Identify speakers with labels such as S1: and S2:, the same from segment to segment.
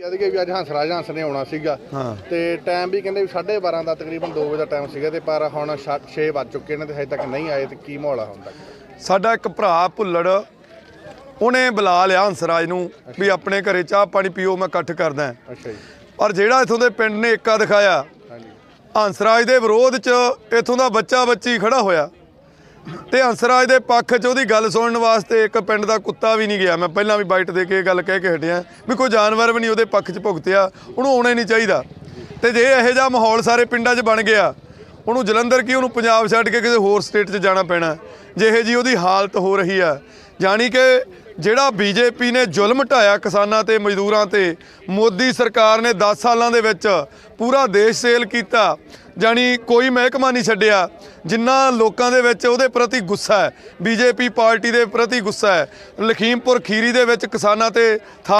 S1: ਕਹਿੰਦੇ ਕਿ ਵੀ ਅੱਜ ਹੰਸਰਾਜ ਹੰਸ ਨੇ ਆਉਣਾ ਸੀਗਾ। ਤੇ ਟਾਈਮ ਵੀ ਕਹਿੰਦੇ ਵੀ 12:30 ਦਾ ਤਕਰੀਬਨ 2 ਵਜੇ ਦਾ ਟਾਈਮ ਸੀਗਾ ਤੇ ਪਰ ਹੁਣ 6 ਵੱਜ ਚੁੱਕੇ ਨੇ ਤੇ ਹਜੇ ਤੱਕ ਨਹੀਂ ਆਏ ਤੇ ਕੀ ਮਾਹੌਲ ਆ ਤੱਕ?
S2: ਸਾਡਾ ਇੱਕ ਭਰਾ ਭੁੱਲੜ ਉਹਨੇ ਬੁਲਾ ਲਿਆ ਹੰਸਰਾਜ ਨੂੰ ਵੀ ਆਪਣੇ ਘਰੇ ਚਾਹ ਪਾਣੀ ਪੀਓ ਮੈਂ ਇਕੱਠ ਕਰਦਾ।
S1: ਅੱਛਾ ਜੀ।
S2: ਪਰ ਜਿਹੜਾ ਇਥੋਂ ਦੇ ਪਿੰਡ ਨੇ ਏਕਾ ਦਿਖਾਇਆ
S1: ਹਾਂਜੀ।
S2: ਹੰਸਰਾਜ ਦੇ ਵਿਰੋਧ 'ਚ ਇਥੋਂ ਦਾ ਬੱਚਾ ਬੱਚੀ ਖੜਾ ਹੋਇਆ। ਤੇ ਹੰਸਰਾਜ ਦੇ ਪੱਖ 'ਚ ਉਹਦੀ ਗੱਲ ਸੁਣਨ ਵਾਸਤੇ ਇੱਕ ਪਿੰਡ ਦਾ ਕੁੱਤਾ ਵੀ ਨਹੀਂ ਗਿਆ। ਮੈਂ ਪਹਿਲਾਂ ਵੀ ਬਾਈਟ ਦੇ ਕੇ ਗੱਲ ਕਹਿ ਕੇ ਹਟਿਆ ਵੀ ਕੋਈ ਜਾਨਵਰ ਵੀ ਨਹੀਂ ਉਹਦੇ ਪੱਖ 'ਚ ਭੁਗਤਿਆ, ਉਹਨੂੰ ਆਉਣਾ ਹੀ ਨਹੀਂ ਚਾਹੀਦਾ। ਤੇ ਜੇ ਇਹੋ ਜਿਹਾ ਮਾਹੌਲ ਸਾਰੇ ਪਿੰਡਾਂ 'ਚ ਬਣ ਗਿਆ, ਉਹਨੂੰ ਜਲੰਧਰ ਕੀ ਉਹਨੂੰ ਪੰਜਾਬ ਛੱਡ ਕੇ ਕਿਸੇ ਹੋਰ ਸਟੇਟ 'ਚ ਜਾਣਾ ਪੈਣਾ? ਜੇ ਇਹੋ ਜੀ ਉਹਦੀ ਹਾਲਤ ਹੋ ਰਹੀ ਆ, ਜਾਣੀ ਕਿ ਜਿਹੜਾ ਬੀਜੇਪੀ ਨੇ ਜ਼ੁਲਮ ਢਾਇਆ ਕਿਸਾਨਾਂ ਤੇ ਮਜ਼ਦੂਰਾਂ ਤੇ, ਮੋਦੀ ਸਰਕਾਰ ਨੇ 10 ਸਾਲਾਂ ਦੇ ਵਿੱਚ ਪੂਰਾ ਦੇਸ਼ ਸੇਲ ਕੀਤਾ। ਜਾਣੀ ਕੋਈ ਮਹਿਕਮਾ ਨਹੀਂ ਛੱਡਿਆ। ਜਿੰਨਾ ਲੋਕਾਂ ਦੇ ਵਿੱਚ ਉਹਦੇ ਪ੍ਰਤੀ ਗੁੱਸਾ ਹੈ ਬੀਜੇਪੀ ਪਾਰਟੀ ਦੇ ਪ੍ਰਤੀ ਗੁੱਸਾ ਹੈ। ਲਖੀਮਪੁਰ ਖੀਰੀ ਦੇ ਵਿੱਚ ਕਿਸਾਨਾਂ ਤੇ ਥਾ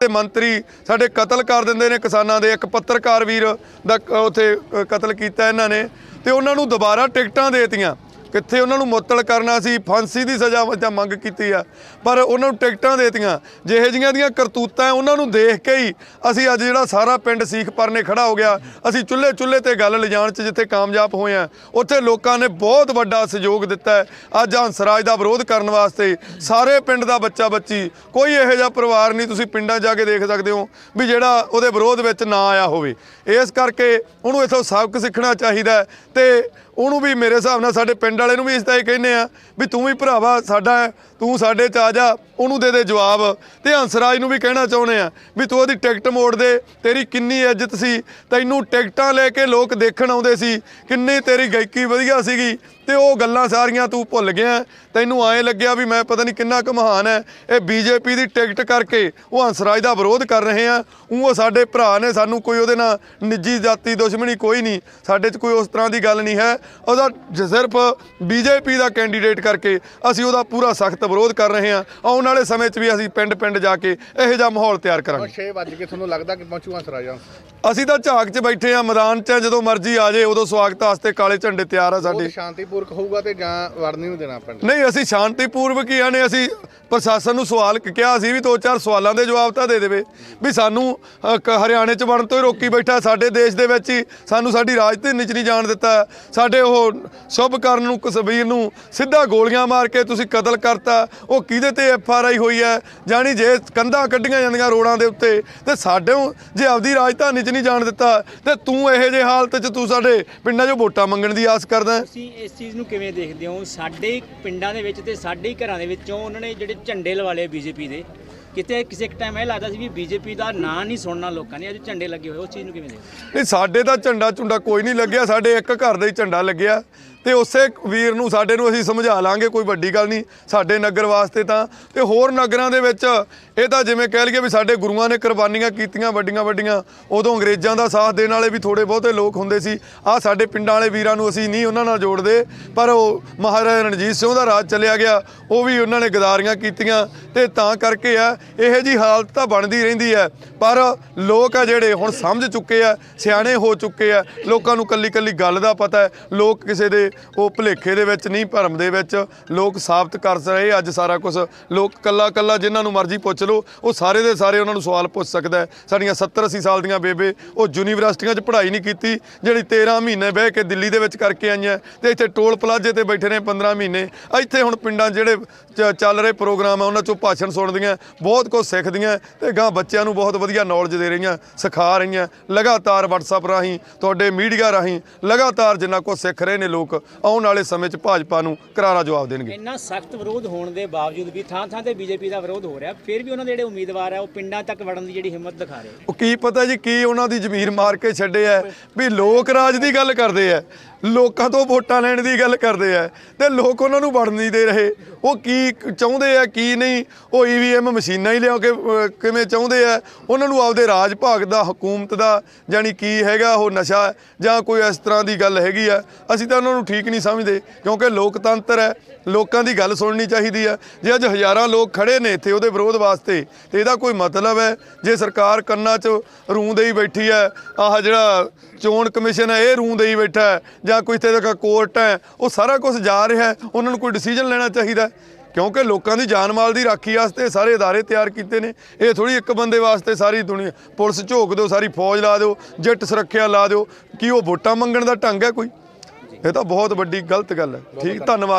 S2: ਦੇ ਮੰਤਰੀ ਸਾਡੇ ਕਤਲ ਕਰ ਦਿੰਦੇ ਨੇ ਕਿਸਾਨਾਂ ਦੇ। ਇੱਕ ਪੱਤਰਕਾਰ ਵੀਰ ਦਾ ਕ- ਉੱਥੇ ਕਤਲ ਕੀਤਾ ਇਹਨਾਂ ਨੇ। ਤੇ ਉਹਨਾਂ ਨੂੰ ਦੁਬਾਰਾ ਟਿਕਟਾਂ ਦੇਤੀਆਂ। ਕਿੱਥੇ ਉਹਨਾਂ ਨੂੰ ਮੁਅੱਤਲ ਕਰਨਾ ਸੀ, ਫਾਂਸੀ ਦੀ ਸਜ਼ਾ ਵਜਾ ਮੰਗ ਕੀਤੀ ਆ। ਪਰ ਉਹਨਾਂ ਨੂੰ ਟਿਕਟਾਂ ਦੇਤੀਆਂ। ਜਿਹੇ ਜੀਆਂ ਦੀਆਂ ਕਰਤੂਤਾਂ ਉਹਨਾਂ ਨੂੰ ਦੇਖ ਕੇ ਹੀ ਅਸੀਂ ਅੱਜ ਜਿਹੜਾ ਸਾਰਾ ਪਿੰਡ ਸੀਖ ਪਰਨੇ ਖੜਾ ਹੋ ਗਿਆ। ਅਸੀਂ ਚੁੱਲ੍ਹੇ ਚੁੱਲ੍ਹੇ ਤੇ ਗੱਲ ਲਿਜਾਣ 'ਚ ਜਿੱਥੇ ਕਾਮਯਾਬ ਹੋਏ ਆ, ਉੱਥੇ ਲੋਕਾਂ ਨੇ ਬਹੁਤ ਵੱਡਾ ਸਹਿਯੋਗ ਦਿੱਤਾ ਹੈ। ਅੱਜ ਹੰਸਰਾਜ ਦਾ ਵਿਰੋਧ ਕਰਨ ਵਾਸਤੇ ਸਾਰੇ ਪਿੰਡ ਦਾ ਬੱਚਾ ਬੱਚੀ, ਕੋਈ ਇਹੋ ਜਿਹਾ ਪਰਿਵਾਰ ਨਹੀਂ ਤੁਸੀਂ ਪਿੰਡਾਂ ਜਾ ਕੇ ਦੇਖ ਸਕਦੇ ਹੋ ਵੀ ਜਿਹੜਾ ਉਹਦੇ ਵਿਰੋਧ ਵਿੱਚ ਨਾ ਆਇਆ ਹੋਵੇ। ਇਸ ਕਰਕੇ ਉਹਨੂੰ ਇਥੋਂ ਸਬਕ ਸਿੱਖਣਾ ਚਾਹੀਦਾ ਹੈ ਤੇ ਉਹਨੂੰ ਵੀ ਮੇਰੇ ਹਿਸਾਬ ਨਾਲ ਸਾਡੇ ਪਿੰਡ ਵਾਲੇ ਨੂੰ ਵੀ ਇਸ ਤਰ੍ਹਾਂ ਹੀ ਕਹਿੰਦੇ ਆ ਵੀ ਤੂੰ ਵੀ ਭਰਾਵਾ ਸਾਡਾ ਹੈ, ਤੂੰ ਸਾਡੇ ਚ ਆ ਜਾ ਉਹਨੂੰ ਦੇ ਦੇ ਜਵਾਬ। ਤੇ ਹੰਸਰਾਜ ਨੂੰ ਵੀ ਕਹਿਣਾ ਚਾਹੁੰਦੇ ਆ ਵੀ ਤੂੰ ਉਹਦੀ ਟਿਕਟ ਮੋੜ ਦੇ ਤੇਰੀ ਕਿੰਨੀ ਇੱਜ਼ਤ ਸੀ ਤੈਨੂੰ ਟਿਕਟਾਂ ਲੈ ਕੇ ਲੋਕ ਦੇਖਣ ਆਉਂਦੇ ਸੀ ਕਿੰਨੀ ਤੇਰੀ ਗਾਇਕੀ ਵਧੀਆ ਸੀਗੀ ਤੇ ਉਹ ਗੱਲਾਂ ਸਾਰੀਆਂ ਤੂੰ ਭੁੱਲ ਗਿਆ। ਤੈਨੂੰ ਐਂ ਲੱਗਿਆ ਵੀ ਮੈਂ ਪਤਾ ਨਹੀਂ ਕਿੰਨਾ ਕੁ ਮਹਾਨ ਹੈ ਇਹ ਬੀਜੇਪੀ ਦੀ ਟਿਕਟ ਕਰਕੇ ਉਹ ਹੰਸਰਾਜ ਦਾ ਵਿਰੋਧ ਕਰ ਰਹੇ ਆ। ਉਹ ਸਾਡੇ ਭਰਾ ਨੇ, ਸਾਨੂੰ ਕੋਈ ਉਹਦੇ ਨਾਲ ਨਿੱਜੀ ਜਾਤੀ ਦੁਸ਼ਮਣੀ ਕੋਈ ਨਹੀਂ। ਸਾਡੇ 'ਚ ਕੋਈ ਉਸ ਤਰ੍ਹਾਂ ਦੀ ਗੱਲ ਨਹੀਂ ਹੈ। ਉਹਦਾ ਜ- ਸਿਰਫ ਬੀਜੇਪੀ ਦਾ ਕੈਂਡੀਡੇਟ ਕਰਕੇ ਅਸੀਂ ਉਹਦਾ ਪੂਰਾ ਸਖਤ ਵਿਰੋਧ ਕਰ ਰਹੇ ਹਾਂ ਆਉਣ ਵਾਲੇ ਸਮੇਂ 'ਚ ਵੀ ਅਸੀਂ ਪਿੰਡ ਪਿੰਡ ਜਾ ਕੇ ਇਹੋ ਜਿਹਾ ਮਾਹੌਲ ਤਿਆਰ ਕਰਾਂਗੇ।
S1: 6 ਵੱਜ ਕੇ ਤੁਹਾਨੂੰ ਲੱਗਦਾ ਕਿ ਪਹੁੰਚੂ ਹੰਸਰਾਜ
S2: ਅਸੀਂ ਤਾਂ ਝਾਕ 'ਚ ਬੈਠੇ ਆ ਮੈਦਾਨ 'ਚ ਜਦੋਂ ਮਰਜ਼ੀ ਆ ਜਾਏ ਉਦੋਂ ਸਵਾਗਤ ਵਾਸਤੇ ਕਾਲੇ ਝੰਡੇ ਤਿਆਰ ਆ ਸਾਡੇ।
S1: ਸ਼ਾਂਤੀਪੂਰਕ ਹੋਊਗਾ ਤੇ ਜਾਂ ਵੜਨ ਨਹੀਂ ਦੇਣਾ ਪਿੰਡ
S2: ਨਹੀਂ ਅਸੀਂ ਸ਼ਾਂਤੀਪੂਰਵਕ ਹੀ ਆਨੇ ਅਸੀਂ ਪ੍ਰਸ਼ਾਸਨ ਨੂੰ ਸਵਾਲ ਕ- ਕਿਹਾ ਸੀ ਵੀ ਦੋ ਚਾਰ ਸਵਾਲਾਂ ਦੇ ਜਵਾਬ ਤਾਂ ਦੇ ਦੇਵੇ ਵੀ ਸਾਨੂੰ ਅ, ਕ- ਹਰਿਆਣੇ ਚ ਵੜਨ ਤੋਂ ਹੀ ਰੋਕੀ ਬੈਠਾ ਸਾਡੇ ਦੇਸ਼ ਦੇ ਵਿੱਚ ਹੀ ਸਾਨੂੰ ਸਾਡੀ ਰਾਜਧਾਨੀ ਚ ਨਹੀਂ ਜਾਣ ਦਿੱਤਾ ਸਾਡੇ ਉਹ ਸ਼ੁਭ ਕਰਨ ਨੂੰ ਕਸਬੀਰ ਨੂੰ ਸਿੱਧਾ ਗੋਲੀਆਂ ਮਾਰ ਕੇ ਤੁਸੀਂ ਕਤਲ ਕਰਤਾ ਉਹ ਕਿਹਦੇ ਤੇ ਐਫ ਆਰ ਆਈ ਹੋਈ ਹੈ? ਜਾਣੀ ਜੇ ਕੰਧਾਂ ਕੱਢੀਆਂ ਜਾਂਦੀਆਂ ਰੋਡਾਂ ਦੇ ਉੱਤੇ ਤੇ ਸਾਡੇ ਜੇ ਆਪਦੀ ਰਾਜਧਾਨੀ ਚ ਨਹੀਂ ਜਾਣ ਦਿੱਤਾ। ਤੇ ਤੂੰ ਇਹੋ ਜਿਹੇ ਹਾਲਤ ਚ ਤੂੰ ਸਾਡੇ ਪਿੰਡਾਂ 'ਚੋਂ ਵੋਟਾਂ ਮੰਗਣ ਦੀ ਆਸ ਕਰਦਾ?
S3: ਤੁਸੀਂ ਇਸ ਚੀਜ਼ ਨੂੰ ਕਿਵੇਂ ਦੇਖਦੇ ਹੋ? ਸਾਡੇ ਪਿੰਡਾਂ ਦੇ ਵਿੱਚ ਤੇ ਸਾਡੇ ਘਰਾਂ ਦੇ ਵਿੱਚੋਂ ਉਹਨਾਂ ਨੇ ਜਿਹੜੇ ਝੰਡੇ ਲਵਾ ਲਏ ਬੀਜੇਪੀ ਦੇ। ਕਿਤੇ ਕਿਸੇ ਇੱਕ ਟਾਈਮ ਇਹ ਲੱਗਦਾ ਸੀ ਵੀ ਬੀਜੇਪੀ ਦਾ ਨਾਂ ਨਹੀਂ ਸੁਣਨਾ ਲੋਕਾਂ ਨੇ ਅੱਜ ਝੰਡੇ ਲੱਗੇ ਹੋਏ ਉਸ ਚੀਜ਼ ਨੂੰ ਕਿਵੇਂ ਦੇਖਦੇ?
S2: ਨਹੀਂ ਸਾਡੇ ਤਾਂ ਝੰਡਾ ਝੁੰਡਾ ਕੋਈ ਨਹੀਂ ਲੱਗਿਆ ਸਾਡੇ ਇੱਕ ਘਰ ਦਾ ਹੀ ਝੰਡਾ ਲੱਗਿਆ। ਤੇ ਉਸੇ ਵੀਰ ਨੂੰ ਸਾਡੇ ਨੂੰ ਅਸੀਂ ਸਮਝਾ ਲਾਂਗੇ ਕੋਈ ਵੱਡੀ ਗੱਲ ਨਹੀਂ। ਸਾਡੇ ਨਗਰ ਵਾਸਤੇ ਤਾਂ ਤੇ ਹੋਰ ਨਗਰਾਂ ਦੇ ਵਿੱਚ ਇਹ ਤਾਂ ਜਿਵੇਂ ਕਹਿ ਲਈਏ ਵੀ ਸਾਡੇ ਗੁਰੂਆਂ ਨੇ ਕੁਰਬਾਨੀਆਂ ਕੀਤੀਆਂ ਵੱਡੀਆਂ ਵੱਡੀਆਂ, ਉਦੋਂ ਅੰਗਰੇਜ਼ਾਂ ਦਾ ਸਾਥ ਦੇਣ ਵਾਲੇ ਵੀ ਥੋੜੇ ਬਹੁਤੇ ਲੋਕ ਹੁੰਦੇ ਸੀ। ਆ ਸਾਡੇ ਪਿੰਡਾਂ ਵਾਲੇ ਵੀਰਾਂ ਨੂੰ ਅਸੀਂ ਨਹੀਂ ਉਹਨਾਂ ਨਾਲ ਜੋੜਦੇ, ਪਰ ਉਹ ਮਹਾਰਾਜਾ ਰਣਜੀਤ ਸਿੰਘ ਦਾ ਰਾਜ ਚੱਲਿਆ ਗਿਆ, ਉਹ ਵੀ ਉਹਨਾਂ ਨੇ ਗਦਾਰੀਆਂ ਕੀਤੀਆਂ ਤੇ ਤਾਂ ਕਰਕੇ ਆ, ਇਹੋ ਜੀ ਹਾਲਤ ਤਾਂ ਬਣਦੀ ਰਹਿੰਦੀ ਹੈ, ਪਰ ਲੋਕ ਆ ਜਿਹੜੇ ਹੁਣ ਸਮਝ ਚੁੱਕੇ ਆ, ਸਿਆਣੇ ਹੋ ਚੁੱਕੇ ਆ, ਲੋਕਾਂ ਨੂੰ ਕੱਲੀ ਕੱਲੀ ਗੱਲ ਦਾ ਪਤਾ ਹੈ, ਲੋਕ ਕਿਸੇ ਦੇ ਉਹ ਭੁਲੇਖੇ ਦੇ ਵਿੱਚ ਨਹੀਂ, ਭਰਮ ਦੇ ਵਿੱਚ ਲੋਕ ਸਾਬਤ ਕਰ ਰਹੇ ਅੱਜ ਸਾਰਾ ਕੁਝ ਲੋਕ ਕੱਲਾ ਕੱਲਾ ਜਿਨ੍ਹਾਂ ਨੂੰ ਮਰਜ਼ੀ ਪੁੱਛ ਲਓ ਉਹ ਸਾਰੇ ਦੇ ਸਾਰੇ ਉਹਨਾਂ ਨੂੰ ਸਵਾਲ ਪੁੱਛ ਸਕਦਾ ਹੈ। ਸਾਡੀਆਂ 70 80 ਸਾਲ ਦੀਆਂ ਬੇਬੇ, ਉਹ ਯੂਨੀਵਰਸਿਟੀਆਂ 'ਚ ਪੜ੍ਹਾਈ ਨਹੀਂ ਕੀਤੀ, ਜਿਹੜੀ 13 ਮਹੀਨੇ ਬਹਿ ਕੇ ਦਿੱਲੀ ਦੇ ਵਿੱਚ ਕਰਕੇ ਆਈਆਂ ਤੇ ਇੱਥੇ ਟੋਲ ਪਲਾਜ਼ੇ ਤੇ ਬੈਠੇ ਨੇ 15 ਮਹੀਨੇ। ਇੱਥੇ ਹੁਣ ਪਿੰਡਾਂ ਜਿਹੜੇ ਚੱਲ ਰਹੇ ਪ੍ਰੋਗਰਾਮ ਆ, ਉਹਨਾਂ 'ਚੋਂ ਭਾਸ਼ਣ ਸੁਣਦੀਆਂ ਬਹੁਤ ਕੁਝ ਸਿੱਖਦੀਆਂ ਤੇ ਗਾਂ ਬੱਚਿਆਂ ਨੂੰ ਬਹੁਤ ਵਧੀਆ ਨੌਲੇਜ ਦੇ ਰਹੀਆਂ, ਸਿਖਾ ਰਹੀਆਂ ਲਗਾਤਾਰ WhatsApp ਰਾਹੀਂ, ਤੁਹਾਡੇ ਮੀਡੀਆ ਰਾਹੀਂ, ਲਗਾਤਾਰ ਜਿੰਨਾ ਕੁਝ ਸਿੱਖ ਰਹੇ ਨੇ ਲੋਕ, ਆਉਣ ਵਾਲੇ ਸਮੇਂ 'ਚ ਭਾਜਪਾ ਨੂੰ ਕਰਾਰਾ ਜਵਾਬ ਦੇਣਗੇ।
S3: ਇੰਨਾ ਸਖਤ ਵਿਰੋਧ ਹੋਣ ਦੇ ਬਾਵਜੂਦ ਵੀ ਥਾਂ ਥਾਂ ਤੇ ਬੀਜੇਪੀ ਦਾ ਵਿਰੋਧ ਹੋ ਰਿਹਾ, ਫਿਰ ਵੀ ਉਹਨਾਂ ਦੇ ਜਿਹੜੇ ਉਮੀਦਵਾਰ ਆ, ਉਹ ਪਿੰਡਾਂ ਤੱਕ ਵੜਨ ਦੀ ਜਿਹੜੀ ਹਿੰਮਤ ਦਿਖਾ ਰਹੇ
S2: ਉਹ ਕੀ ਪਤਾ ਜੀ, ਕੀ ਉਹਨਾਂ ਦੀ ਜ਼ਮੀਰ ਮਾਰ ਕੇ ਛੱਡੇ ਆ? ਵੀ ਲੋਕ ਰਾਜ ਦੀ ਗੱਲ ਕਰਦੇ ਆ। ਲੋਕਾਂ ਤੋਂ ਵੋਟਾਂ ਲੈਣ ਦੀ ਗੱਲ ਕਰਦੇ ਆ। ਤੇ ਲੋਕ ਉਹਨਾਂ ਨੂੰ ਵੜਨ ਨਹੀਂ ਦੇ ਰਹੇ। ਉਹ ਕੀ ਚਾਹੁੰਦੇ ਆ, ਕੀ ਨਹੀਂ? ਉਹ ਈਵੀਐਮ ਮਸ਼ੀਨਾਂ ਹੀ ਲਿਆ ਕੇ ਕਿਵੇਂ ਚਾਹੁੰਦੇ ਆ? ਉਹਨਾਂ ਨੂੰ ਆਪਦੇ ਰਾਜ ਭਾਗ ਦਾ, ਹਕੂਮਤ ਦਾ ਜਾਨੀ ਕੀ ਹੈਗਾ ਉਹ ਨਸ਼ਾ ਜਾਂ ਕੋਈ ਇਸ ਤਰ੍ਹਾਂ ਦੀ ਗੱਲ ਹੈਗੀ ਆ? ਅਸੀਂ ਤਾਂ ਉਹਨਾਂ ਨੂੰ ਠੀਕ ਨਹੀਂ ਸਮਝਦੇ, ਕਿਉਂਕਿ ਲੋਕਤੰਤਰ ਹੈ। ਲੋਕਾਂ ਦੀ ਗੱਲ ਸੁਣਨੀ ਚਾਹੀਦੀ ਆ। ਜੇ ਅੱਜ ਹਜ਼ਾਰਾਂ ਲੋਕ ਖੜੇ ਨੇ ਇੱਥੇ, ਉਹਦੇ ਵਿਰੋਧ ਵਾਸਤੇ ਤੇ ਇਹਦਾ ਕੋਈ ਮਤਲਬ ਹੈ ਜੇ ਸਰਕਾਰ ਕੰਨਾਂ 'ਚ ਰੂੰ ਦੇਈ ਬੈਠੀ ਹੈ ਆਹ ਜਿਹੜਾ ਚੋਣ ਕਮਿਸ਼ਨ ਹੈ ਇਹ ਰੂੰ ਦੇਈ ਬੈਠਾ ਹੈ ਜਾਂ ਕੋਈ ਇੱਥੇ ਦਾ ਕੋਰਟ ਹੈ ਉਹ ਸਾਰਾ ਕੁਝ ਜਾ ਰਿਹਾ ਹੈ ਉਹਨਾਂ ਨੂੰ ਕੋਈ ਡਿਸੀਜਨ ਲੈਣਾ ਚਾਹੀਦਾ ਹੈ। ਕਿਉਂਕਿ ਲੋਕਾਂ ਦੀ ਜਾਨ ਮਾਲ ਦੀ ਰਾਖੀ ਵਾਸਤੇ ਇਹ ਸਾਰੇ ادارے ਤਿਆਰ ਕੀਤੇ ਨੇ ਇਹ ਥੋੜੀ ਇੱਕ ਬੰਦੇ ਵਾਸਤੇ ਸਾਰੀ ਦੁਨੀਆ ਪੁਲਿਸ ਝੋਕ ਦਿਓ ਸਾਰੀ ਫੌਜ ਲਾ ਦਿਓ ਜੱਟ ਸੁਰੱਖਿਆ ਲਾ ਦਿਓ ਕੀ ਉਹ ਵੋਟਾਂ ਮੰਗਣ ਦਾ ਢੰਗ ਹੈ ਕੋਈ ਇਹ ਤਾਂ ਬਹੁਤ ਵੱਡੀ ਗਲਤ ਗੱਲ ਹੈ ਠੀਕ ਧੰਨਵਾਦ